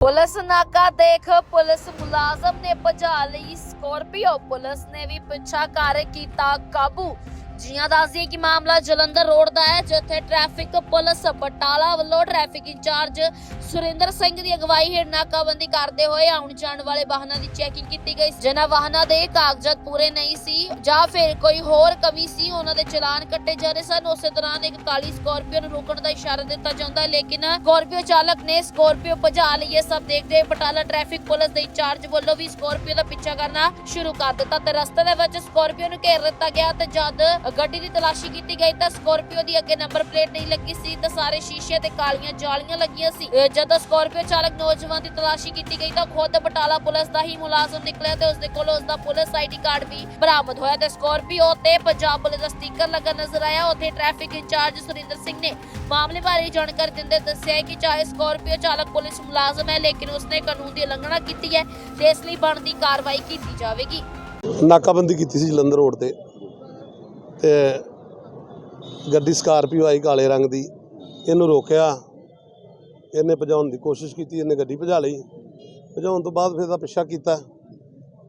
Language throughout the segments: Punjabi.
ਪੁਲਿਸ ਨਾਕਾ ਦੇਖ ਪੁਲਿਸ ਮੁਲਾਜ਼ਮ ਨੇ ਭਜਾ ਲਈ ਸਕੋਰਪੀਓ। ਪੁਲਿਸ ਨੇ ਵੀ ਪਿੱਛਾ ਕਰ ਕੀਤਾ ਕਾਬੂ। ਜੀਆਂ ਦੱਸਦੀ ਕਿ ਮਾਮਲਾ ਜਲੰਧਰ ਰੋਡ ਦਾ ਹੈ, ਜਿੱਥੇ ਟ੍ਰੈਫਿਕ ਪੁਲਿਸ ਬਟਾਲਾ ਵੱਲੋਂ ਟ੍ਰੈਫਿਕ ਇੰਚਾਰਜ ਸੁਰਿੰਦਰ ਸਿੰਘ ਦੀ ਅਗਵਾਈ ਹੇਠ ਨਾਕਾਬੰਦੀ ਕਰਦੇ ਹੋਏ ਆਉਣ ਜਾਣ ਵਾਲੇ ਵਾਹਨਾਂ ਦੀ ਚੈਕਿੰਗ ਕੀਤੀ ਗਈ ਜਿਨ੍ਹਾਂ ਵਾਹਨਾਂ ਦੇ ਕਾਗਜ਼ਾਤ ਪੂਰੇ ਨਹੀਂ ਸੀ ਜਾਂ ਫਿਰ ਕੋਈ ਹੋਰ ਕਮੀ ਸੀ, ਉਹਨਾਂ ਦੇ ਚਲਾਨ ਕੱਟੇ ਜਾ ਰਹੇ ਸਨ। ਉਸੇ ਦੌਰਾਨ ਇੱਕ ਕਾਲੀ ਸਕੋਰਪੀਓ ਨੂੰ ਰੋਕਣ ਦਾ ਇਸ਼ਾਰਾ ਦਿੱਤਾ ਜਾਂਦਾ ਹੈ, ਲੇਕਿਨ ਸਕੋਰਪੀਓ ਚਾਲਕ ਨੇ ਸਕੋਰਪੀਓ ਭਜਾ ਲਈ ਇਹ ਸਭ ਦੇਖਦੇ ਬਟਾਲਾ ਟ੍ਰੈਫਿਕ ਪੁਲਿਸ ਦੇ ਇੰਚਾਰਜ ਵੱਲੋਂ ਵੀ ਸਕੋਰਪੀਓ ਦਾ ਪਿੱਛਾ ਕਰਨਾ ਸ਼ੁਰੂ ਕਰ ਦਿੱਤਾ ਤੇ ਰਸਤੇ ਦੇ ਵਿੱਚ ਸਕੋਰਪੀਓ ਨੂੰ ਘੇਰ ਦਿੱਤਾ ਗਿਆ ਤੇ ਜਦ ਗੱਡੀ ਦੀ ਤਲਾਸ਼ੀ ਕੀਤੀ ਗਈ ਤਾਂ ਸਕੋਰਪੀਓ ਦੀ ਅੱਗੇ ਨੰਬਰ ਪਲੇਟ ਨਹੀਂ ਲੱਗੀ ਸੀ ਤੇ ਸਾਰੇ ਸ਼ੀਸ਼ੇ ਤੇ ਕਾਲੀਆਂ ਜਾਲੀਆਂ ਲੱਗੀਆਂ ਸੀ। ਜਦੋਂ ਸਕੋਰਪੀਓ ਚਾਲਕ ਨੌਜਵਾਨ ਦੀ ਤਲਾਸ਼ੀ ਕੀਤੀ ਗਈ ਤਾਂ ਖੁਦ ਬਟਾਲਾ ਪੁਲਿਸ ਦਾ ਹੀ ਮੁਲਾਜ਼ਮ ਨਿਕਲਿਆ ਤੇ ਉਸਦੇ ਕੋਲ ਉਸਦਾ ਪੁਲਿਸ ਆਈਡੀ ਕਾਰਡ ਵੀ ਬਰਾਮਦ ਹੋਇਆ ਤੇ ਸਕੋਰਪੀਓ ਤੇ ਪੰਜਾਬ ਪੁਲਿਸ ਦਾ ਸਟicker ਲੱਗਾ ਨਜ਼ਰ ਆਇਆ। ਉੱਥੇ ਟ੍ਰੈਫਿਕ ਇੰਚਾਰਜ ਸੁਰਿੰਦਰ ਸਿੰਘ ਨੇ ਮਾਮਲੇ ਬਾਰੇ ਜਾਣਕਾਰੀ ਦਿੰਦੇ ਦੱਸਿਆ ਕਿ ਚਾਹੇ ਸਕੋਰਪੀਓ ਚਾਲਕ ਪੁਲਿਸ ਮੁਲਾਜ਼ਮ ਹੈ, ਲੇਕਿਨ ਉਸਨੇ ਕਾਨੂੰਨ ਦੀ ਉਲੰਘਣਾ ਕੀਤੀ ਹੈ ਤੇ ਇਸ ਲਈ ਬਣਦੀ ਕਾਰਵਾਈ ਕੀਤੀ ਜਾਵੇਗੀ। ਨਾਕਾਬੰਦੀ ਕੀਤੀ ਸੀ ਜਲੰਧਰ ਰੋਡ ਤੇ। ਤੇ ਗੱਡੀ ਸਕਾਰਪੀਓ ਆਈ ਕਾਲੇ ਰੰਗ ਦੀ, ਇਹਨੂੰ ਰੋਕਿਆ। ਇਹਨੇ ਭਜਾਉਣ ਦੀ ਕੋਸ਼ਿਸ਼ ਕੀਤੀ, ਇਹਨੇ ਗੱਡੀ ਭਜਾ ਲਈ। ਭਜਾਉਣ ਤੋਂ ਬਾਅਦ ਫਿਰ ਇਹਦਾ ਪਿੱਛਾ ਕੀਤਾ।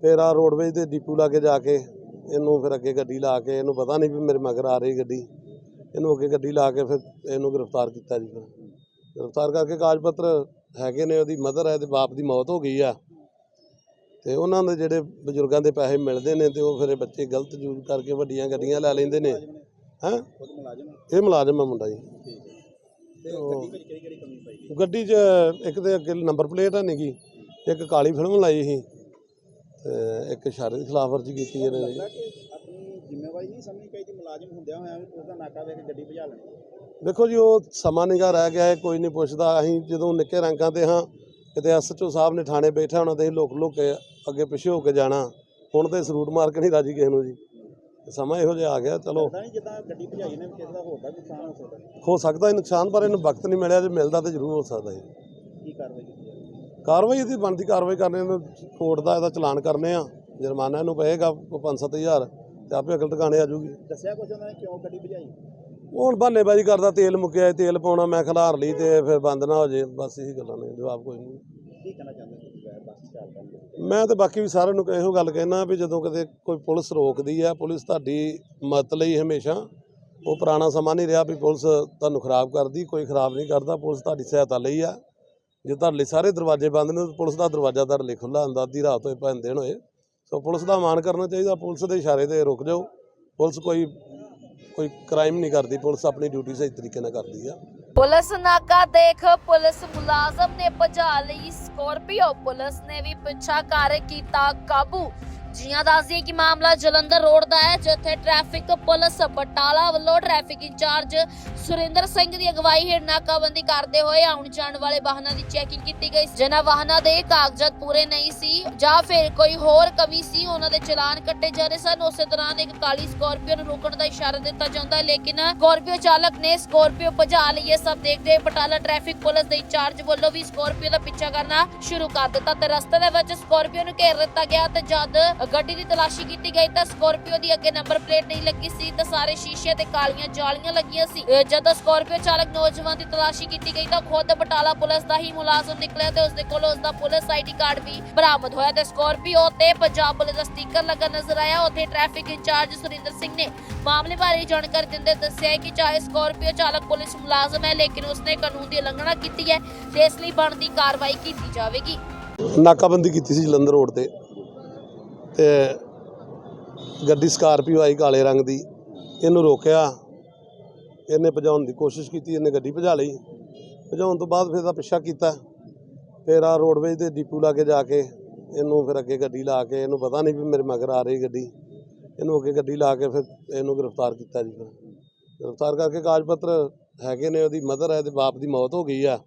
ਫਿਰ ਆ ਰੋਡਵੇਜ ਦੇ ਡੀਪੂ ਲਾ ਕੇ ਜਾ ਕੇ ਇਹਨੂੰ ਫਿਰ ਅੱਗੇ ਗੱਡੀ ਲਾ ਕੇ, ਇਹਨੂੰ ਪਤਾ ਨਹੀਂ ਵੀ ਮੇਰੇ ਮਗਰ ਆ ਰਹੀ ਗੱਡੀ। ਇਹਨੂੰ ਅੱਗੇ ਗੱਡੀ ਲਾ ਕੇ ਫਿਰ ਇਹਨੂੰ ਗ੍ਰਿਫਤਾਰ ਕੀਤਾ ਜੀ ਫਿਰ। ਗ੍ਰਿਫਤਾਰ ਕਰਕੇ ਕਾਗਜ਼ ਪੱਤਰ ਹੈਗੇ ਨੇ, ਉਹਦੀ ਮਦਰ ਹੈ ਤੇ ਬਾਪ ਦੀ ਮੌਤ ਹੋ ਗਈ ਆ। ਤੇ ਉਹਨਾਂ ਦੇ ਜਿਹੜੇ ਬਜ਼ੁਰਗਾਂ ਦੇ ਪੈਸੇ ਮਿਲਦੇ ਨੇ ਤੇ ਉਹ ਫਿਰ ਇਹ ਬੱਚੇ ਗਲਤ ਯੂਜ਼ ਕਰਕੇ ਵੱਡੀਆਂ ਗੱਡੀਆਂ ਲੈ ਲੈਂਦੇ ਨੇ। ਹੈਂ? ਇਹ ਮੁਲਾਜ਼ਮ ਆ ਮੁੰਡਾ ਜੀ। ਉਹ ਗੱਡੀ 'ਚ ਇੱਕ ਤੇ ਅੱਗੇ ਨੰਬਰ ਪਲੇਟ ਹੈ ਨੀਗੀ ਇੱਕ ਕਾਲੀ ਫਿਲਮ ਲਾਈ ਸੀ ਤੇ ਇੱਕ ਇਸ਼ਾਰੇ ਦੀ ਖਿਲਾਫ ਵਰਜੀ ਕੀਤੀ ਇਹਨੇ। ਕਿ ਆਪਣੀ ਜ਼ਿੰਮੇਵਾਰੀ ਨਹੀਂ ਸਮਝਣੀ ਚਾਹੀਦੀ ਮੁਲਾਜ਼ਮ ਹੁੰਦਿਆਂ ਹੋਇਆਂ ਵੀ ਉਸ ਦਾ ਨਾਕਾ ਵੇਖ ਕੇ ਗੱਡੀ ਭਜਾ ਲੈਣੀ। ਦੇਖੋ ਜੀ ਉਹ ਸਮਾਂ ਨਿਗਾ ਰਹਿ ਗਿਆ ਹੈ ਕੋਈ ਨਹੀਂ ਪੁੱਛਦਾ। ਅਸੀਂ ਜਦੋਂ ਨਿੱਕੇ ਰੰਗਾਂ ਤੇ ਹਾਂ ਕਿਤੇ ਐਸਐਚਓ ਸਾਹਿਬ ਨੇ ਥਾਣੇ ਬੈਠਾ ਹੋਣਾ ਤੇ ਅਸੀਂ ਲੁਕ ਲੁਕ ਕੇ ਅੱਗੇ ਪਿੱਛੇ ਹੋ ਕੇ ਜਾਣਾ ਹੁਣ ਤੇ ਸਰੂਟ ਮਾਰ ਕੇ ਨਹੀਂ ਰਾਜੀ ਕਿਸੇ ਨੂੰ ਜੀ। ਸਮਾਂ ਇਹੋ ਜਿਹਾ ਆ ਗਿਆ ਚਲੋ। ਪਤਾ ਨਹੀਂ ਜਿੱਦਾਂ ਗੱਡੀ ਭਜਾਈ ਨੇ ਵੀ ਕਿਸੇ ਦਾ ਹੋਰ ਦਾ ਵੀ ਨੁਕਸਾਨ ਹੋ ਸਕਦਾ। ਹੋ ਸਕਦਾ ਨੁਕਸਾਨ ਪਰ ਇਹਨੂੰ ਵਕਤ ਨਹੀਂ ਮਿਲਿਆ ਜੇ ਮਿਲਦਾ ਤਾਂ ਜ਼ਰੂਰ ਹੋ ਸਕਦਾ ਹੈ ਕੀ ਕਾਰਵਾਈ ਕੀਤੀ ਜਾਵੇ? ਕਾਰਵਾਈ ਇਹਦੀ ਬਣਦੀ ਕਾਰਵਾਈ ਕਰਨੇ ਨੂੰ ਕੋਰਟ ਦਾ ਇਹਦਾ ਚਲਾਨ ਕਰਨੇ ਆ। ਜੁਰਮਾਨਾ ਇਹਨੂੰ ਪਏਗਾ ਕੋਈ 5-7000 ਤੇ ਆਪੇ ਅਕਲ ਟਿਕਾਣੇ ਆ ਜੂਗੀ ਦੱਸਿਆ ਕੁਝ ਉਹਨਾਂ ਨੇ ਕਿਉਂ ਗੱਡੀ ਭਜਾਈ? ਉਹ ਹੁਣ ਬਹਾਨੇਬਾਜ਼ੀ ਕਰਦਾ ਤੇਲ ਮੁੱਕਿਆ ਤੇਲ ਪਾਉਣਾ ਮੈਂ ਖਿਲਾਰ ਲਈ ਤੇ ਫਿਰ ਬੰਦ ਨਾ ਹੋ ਜੇ ਬਸ ਇਹੀ ਗੱਲਾਂ ਨੇ ਜਵਾਬ ਕੋਈ ਨਹੀਂ। ਕੀ ਕਹਿਣਾ ਚਾਹੁੰਦੇ ਤੁਸੀਂ? ਵੈਸੇ ਬੱਸ ਚਾਲਕਾਂ ਨੂੰ ਮੈਂ ਤੇ ਬਾਕੀ ਵੀ ਸਾਰਿਆਂ ਨੂੰ ਇਹੋ ਗੱਲ ਕਹਿਣਾ ਵੀ ਜਦੋਂ ਕਿਤੇ ਕੋਈ ਪੁਲਿਸ ਰੋਕਦੀ ਆ ਪੁਲਿਸ ਤੁਹਾਡੀ ਮਦਦ ਲਈ ਹਮੇਸ਼ਾ ਉਹ ਪੁਰਾਣਾ ਸਮਾਂ ਨਹੀਂ ਰਿਹਾ ਵੀ ਪੁਲਿਸ ਤੁਹਾਨੂੰ ਖਰਾਬ ਕਰਦੀ ਕੋਈ ਖਰਾਬ ਨਹੀਂ ਕਰਦਾ ਪੁਲਿਸ ਤੁਹਾਡੀ ਸਹਾਇਤਾ ਲਈ ਆ। ਜੇ ਤੁਹਾਡੇ ਲਈ ਸਾਰੇ ਦਰਵਾਜ਼ੇ ਬੰਦ ਨੇ ਤਾਂ ਪੁਲਿਸ ਦਾ ਦਰਵਾਜ਼ਾ ਤੁਹਾਡੇ ਲਈ ਖੁੱਲਾ ਹੁੰਦਾ ਅੱਧੀ ਰਾਤ ਹੋਏ ਭਾਵੇਂ ਦਿਨ ਹੋਏ। ਸੋ ਪੁਲਿਸ ਦਾ ਮਾਣ ਕਰਨਾ ਚਾਹੀਦਾ ਪੁਲਿਸ ਦੇ ਇਸ਼ਾਰੇ ਤੇ ਰੁਕ ਜਾਓ। ਪੁਲਿਸ ਕੋਈ ਕੋਈ ਕ੍ਰਾਈਮ ਨਹੀਂ ਕਰਦੀ, ਪੁਲਿਸ ਆਪਣੀ ਡਿਊਟੀ ਸਹੀ ਤਰੀਕੇ ਨਾਲ ਕਰਦੀ ਆ। ਪੁਲਿਸ ਨਾਕਾ ਦੇਖ, ਪੁਲਿਸ ਮੁਲਾਜ਼ਮ ਨੇ ਭਜਾ ਲਈ ਸਕੋਰਪੀਓ ਪੁਲਿਸ ਨੇ ਵੀ ਪਿੱਛਾ ਕਰ ਕੀਤਾ ਕਾਬੂ। ਜੀਆਂ ਦੱਸਦੀ ਕਿ ਮਾਮਲਾ ਜਲੰਧਰ ਰੋਡ ਦਾ ਹੈ, ਜਿੱਥੇ ਟ੍ਰੈਫਿਕ ਪੁਲਿਸ ਬਟਾਲਾ ਵੱਲੋਂ ਟ੍ਰੈਫਿਕ ਇੰਚਾਰਜ ਸੁਰਿੰਦਰ ਸਿੰਘ ਦੀ ਅਗਵਾਈ ਹੇਠ ਨਾਕਾਬੰਦੀ ਕਰਦੇ ਹੋਏ ਆਉਣ ਜਾਣ ਵਾਲੇ ਵਾਹਨਾਂ ਦੀ ਚੈਕਿੰਗ ਕੀਤੀ ਗਈ ਜਿਨ੍ਹਾਂ ਵਾਹਨਾਂ ਦੇ ਕਾਗਜ਼ਾਤ ਪੂਰੇ ਨਹੀਂ ਸੀ ਜਾਂ ਫਿਰ ਕੋਈ ਹੋਰ ਕਮੀ ਸੀ, ਉਹਨਾਂ ਦੇ ਚਲਾਨ ਕੱਟੇ ਜਾ ਰਹੇ ਸਨ। ਉਸੇ ਦੌਰਾਨ ਇੱਕ ਕਾਲੀ ਸਕੋਰਪੀਓ ਨੂੰ ਰੋਕਣ ਦਾ ਇਸ਼ਾਰਾ ਦਿੱਤਾ ਜਾਂਦਾ ਹੈ, ਲੇਕਿਨ ਸਕੋਰਪੀਓ ਚਾਲਕ ਨੇ ਸਕੋਰਪੀਓ ਭਜਾ ਲਈ। ਇਹ ਸਭ ਦੇਖਦੇ ਹੋਏ ਬਟਾਲਾ ਟ੍ਰੈਫਿਕ ਪੁਲਿਸ ਦੇ ਇੰਚਾਰਜ ਵੱਲੋਂ ਵੀ ਸਕੋਰਪੀਓ ਦਾ ਪਿੱਛਾ ਕਰਨਾ ਸ਼ੁਰੂ ਕਰ ਦਿੱਤਾ ਤੇ ਰਸਤੇ ਦੇ ਵਿੱਚ ਸਕੋਰਪੀਓ ਨੂੰ ਘੇਰ ਦਿੱਤਾ ਗਿਆ ਤੇ ਜਦ ਗੱਡੀ ਦੀ ਤਲਾਸ਼ੀ ਕੀਤੀ ਗਈ ਤਾਂ ਸਕੋਰਪੀਓ ਦੀ ਅੱਗੇ ਨੰਬਰ ਪਲੇਟ ਨਹੀਂ ਲੱਗੀ ਸੀ ਤੇ ਸਾਰੇ ਸ਼ੀਸ਼ੇ ਤੇ ਕਾਲੀਆਂ ਜਾਲੀਆਂ ਲੱਗੀਆਂ ਸੀ। ਜਦੋਂ ਸਕੋਰਪੀਓ ਚਾਲਕ ਨੌਜਵਾਨ ਦੀ ਤਲਾਸ਼ੀ ਕੀਤੀ ਗਈ ਤਾਂ ਖੁਦ ਬਟਾਲਾ ਪੁਲਿਸ ਦਾ ਹੀ ਮੁਲਾਜ਼ਮ ਨਿਕਲਿਆ ਤੇ ਉਸਦੇ ਕੋਲ ਉਸਦਾ ਪੁਲਿਸ ਆਈਡੀ ਕਾਰਡ ਵੀ ਬਰਾਮਦ ਹੋਇਆ ਤੇ ਸਕੋਰਪੀਓ ਤੇ ਪੰਜਾਬ ਪੁਲਿਸ ਦਾ ਸਟicker ਲੱਗਾ ਨਜ਼ਰ ਆਇਆ। ਉੱਥੇ ਟ੍ਰੈਫਿਕ ਇੰਚਾਰਜ ਸੁਰਿੰਦਰ ਸਿੰਘ ਨੇ ਮਾਮਲੇ ਬਾਰੇ ਜਾਣਕਾਰੀ ਦਿੰਦੇ ਦੱਸਿਆ ਕਿ ਚਾਹੇ ਸਕੋਰਪੀਓ ਚਾਲਕ ਪੁਲਿਸ ਮੁਲਾਜ਼ਮ ਹੈ, ਲੇਕਿਨ ਉਸਨੇ ਕਾਨੂੰਨ ਦੀ ਉਲੰਘਣਾ ਕੀਤੀ ਹੈ ਤੇ ਇਸ ਲਈ ਬਣਦੀ ਕਾਰਵਾਈ ਕੀਤੀ ਜਾਵੇਗੀ। ਨਾਕਾਬੰਦੀ ਕੀਤੀ ਸੀ ਜਲੰਧਰ ਰੋਡ ਤੇ। ਤੇ ਗੱਡੀ ਸਕਾਰਪੀਓ ਆਈ ਕਾਲੇ ਰੰਗ ਦੀ, ਇਹਨੂੰ ਰੋਕਿਆ। ਇਹਨੇ ਭਜਾਉਣ ਦੀ ਕੋਸ਼ਿਸ਼ ਕੀਤੀ, ਇਹਨੇ ਗੱਡੀ ਭਜਾ ਲਈ। ਭਜਾਉਣ ਤੋਂ ਬਾਅਦ ਫਿਰ ਇਹਦਾ ਪਿੱਛਾ ਕੀਤਾ। ਫਿਰ ਆ ਰੋਡਵੇਜ ਦੇ ਡੀਪੂ ਲਾ ਕੇ ਜਾ ਕੇ ਇਹਨੂੰ ਫਿਰ ਅੱਗੇ ਗੱਡੀ ਲਾ ਕੇ, ਇਹਨੂੰ ਪਤਾ ਨਹੀਂ ਵੀ ਮੇਰੇ ਮਗਰ ਆ ਰਹੀ ਗੱਡੀ। ਇਹਨੂੰ ਅੱਗੇ ਗੱਡੀ ਲਾ ਕੇ ਫਿਰ ਇਹਨੂੰ ਗ੍ਰਿਫਤਾਰ ਕੀਤਾ ਜੀ ਫਿਰ। ਗ੍ਰਿਫਤਾਰ ਕਰਕੇ ਕਾਗਜ਼ ਪੱਤਰ ਹੈਗੇ ਨੇ, ਉਹਦੀ ਮਦਰ ਹੈ ਤੇ ਬਾਪ ਦੀ ਮੌਤ ਹੋ ਗਈ ਆ।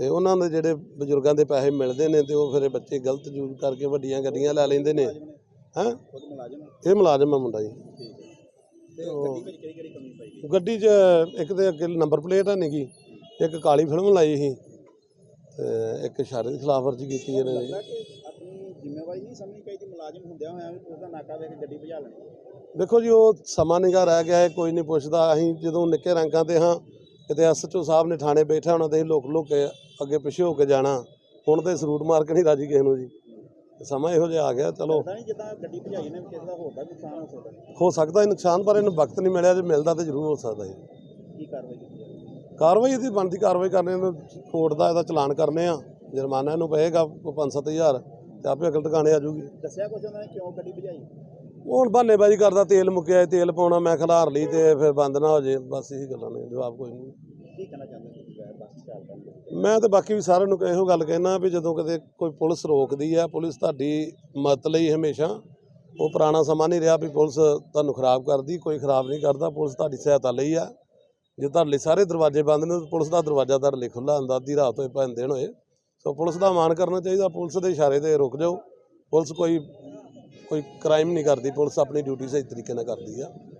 ਤੇ ਉਹਨਾਂ ਦੇ ਜਿਹੜੇ ਬਜ਼ੁਰਗਾਂ ਦੇ ਪੈਸੇ ਮਿਲਦੇ ਨੇ ਤੇ ਉਹ ਫਿਰ ਇਹ ਬੱਚੇ ਗਲਤ ਯੂਜ਼ ਕਰਕੇ ਵੱਡੀਆਂ ਗੱਡੀਆਂ ਲੈ ਲੈਂਦੇ ਨੇ। ਹੈਂ? ਖੁਦ ਮੁਲਾਜ਼ਮ ਹੈ ਇਹ ਮੁਲਾਜ਼ਮ ਆ ਮੁੰਡਾ ਜੀ। ਗੱਡੀ ਵਿੱਚ ਕਿਹੜੀ ਕਿਹੜੀ ਕਮੀ ਪਾਈ ਗਈ? ਗੱਡੀ 'ਚ ਇੱਕ ਤੇ ਅੱਗੇ ਨੰਬਰ ਪਲੇਟ ਹੈ ਨੀਗੀ ਇੱਕ ਕਾਲੀ ਫਿਲਮ ਲਾਈ ਸੀ ਤੇ ਇੱਕ ਇਸ਼ਾਰੇ ਦੀ ਖਿਲਾਫ ਵਰਜੀ ਕੀਤੀ ਇਹਨੇ ਜ਼ਿੰਮੇਵਾਰੀ ਨਹੀਂ ਸਮਝਣੀ ਚਾਹੀਦੀ ਮੁਲਾਜ਼ਮ ਹੁੰਦਿਆਂ ਹੋਇਆਂ ਵੀ ਉਸ ਦਾ ਨਾਕਾ ਵੇਖ ਕੇ ਗੱਡੀ ਭਜਾ ਲੈਣੀ। ਦੇਖੋ ਜੀ ਉਹ ਸਮਾਂ ਨਿਗਾ ਰਹਿ ਗਿਆ ਹੈ ਕੋਈ ਨਹੀਂ ਪੁੱਛਦਾ। ਅਸੀਂ ਜਦੋਂ ਨਿੱਕੇ ਰੰਗਾਂ ਤੇ ਹਾਂ ਕਿਤੇ ਐਸਐਚਓ ਸਾਹਿਬ ਨੇ ਥਾਣੇ ਬੈਠਾ ਹੋਣਾ ਤੇ ਲੁਕ ਲੁਕ ਅੱਗੇ ਪਿੱਛੇ ਹੋ ਕੇ ਜਾਣਾ ਹੁਣ ਤੇ ਸਰੂਟ ਮਾਰ ਕੇ ਨਹੀਂ ਰਾਜੀ ਕਿਸੇ ਨੂੰ ਜੀ। ਸਮਾਂ ਇਹੋ ਜਿਹਾ ਆ ਗਿਆ ਚਲੋ। ਪਤਾ ਨਹੀਂ ਜਿੱਦਾਂ ਗੱਡੀ ਭਜਾਈ ਨੇ ਕਿਸੇ ਦਾ ਹੋਰ ਦਾ ਨੁਕਸਾਨ ਹੋ ਸਕਦਾ। ਹੈ। ਹੋ ਸਕਦਾ ਇਹ ਨੁਕਸਾਨ ਪਰ ਇਹਨੂੰ ਵਕਤ ਨਹੀਂ ਮਿਲਿਆ ਜੇ ਮਿਲਦਾ ਤੇ ਜ਼ਰੂਰ ਹੋ ਸਕਦਾ ਜੀ ਕੀ ਕਾਰਵਾਈ ਕੀਤੀ ਕਾਰਵਾਈ ਇਹਦੀ ਬਣਦੀ ਕਾਰਵਾਈ ਕਰਨੇ ਨੂੰ ਕੋਰਟ ਦਾ ਇਹਦਾ ਚਲਾਨ ਕਰਨੇ ਆ। ਜੁਰਮਾਨਾ ਇਹਨੂੰ ਪਏਗਾ ਕੋਈ 5-7000 ਤੇ ਆਪੇ ਅਕਲ ਟਿਕਾਣੇ ਆ ਜੂਗੀ ਦੱਸਿਆ ਕੁਝ ਉਹਨਾਂ ਨੇ ਕਿਉਂ ਗੱਡੀ ਭਜਾਈ? ਹੁਣ ਬਹਾਨੇਬਾਜ਼ੀ ਕਰਦਾ ਤੇਲ ਮੁੱਕਿਆ ਤੇਲ ਪਾਉਣਾ ਮੈਂ ਖਿਲਾਰ ਲਈ ਤੇ ਫਿਰ ਬੰਦ ਨਾ ਹੋ ਜੇ ਬਸ ਇਹੀ ਗੱਲਾਂ ਨੇ ਜਵਾਬ ਕੋਈ ਨਹੀਂ। ਕੀ ਕਹਿਣਾ ਚਾਹੁੰਦੇ ਤੁਸੀਂ? ਬੱਸ ਚਾਲਕਾਂ ਮੈਂ ਤਾਂ ਬਾਕੀ ਵੀ ਸਾਰਿਆਂ ਨੂੰ ਇਹੋ ਗੱਲ ਕਹਿਣਾ ਵੀ ਜਦੋਂ ਕਦੇ ਕੋਈ ਪੁਲਿਸ ਰੋਕਦੀ ਆ, ਪੁਲਿਸ ਤੁਹਾਡੀ ਮਦਦ ਲਈ ਹਮੇਸ਼ਾ ਉਹ ਪੁਰਾਣਾ ਸਮਾਂ ਨਹੀਂ ਰਿਹਾ ਵੀ ਪੁਲਿਸ ਤੁਹਾਨੂੰ ਖਰਾਬ ਕਰਦੀ, ਕੋਈ ਖਰਾਬ ਨਹੀਂ ਕਰਦਾ, ਪੁਲਿਸ ਤੁਹਾਡੀ ਸਹਾਇਤਾ ਲਈ ਆ। ਜੇ ਤੁਹਾਡੇ ਲਈ ਸਾਰੇ ਦਰਵਾਜ਼ੇ ਬੰਦ ਨੇ ਤਾਂ ਪੁਲਿਸ ਦਾ ਦਰਵਾਜ਼ਾ ਤੁਹਾਡੇ ਲਈ ਖੁੱਲਾ ਹੁੰਦਾ ਅੱਧੀ ਰਾਤ ਹੋਏ, ਭਾਵੇਂ ਦਿਨ ਹੋਏ। ਸੋ ਪੁਲਿਸ ਦਾ ਮਾਣ ਕਰਨਾ ਚਾਹੀਦਾ, ਪੁਲਿਸ ਦੇ ਇਸ਼ਾਰੇ ਤੇ ਰੁਕ ਜਾਓ। ਪੁਲਿਸ ਕੋਈ ਕੋਈ ਕ੍ਰਾਈਮ ਨਹੀਂ ਕਰਦੀ, ਪੁਲਿਸ ਆਪਣੀ ਡਿਊਟੀ ਸਹੀ ਤਰੀਕੇ ਨਾਲ ਕਰਦੀ ਆ।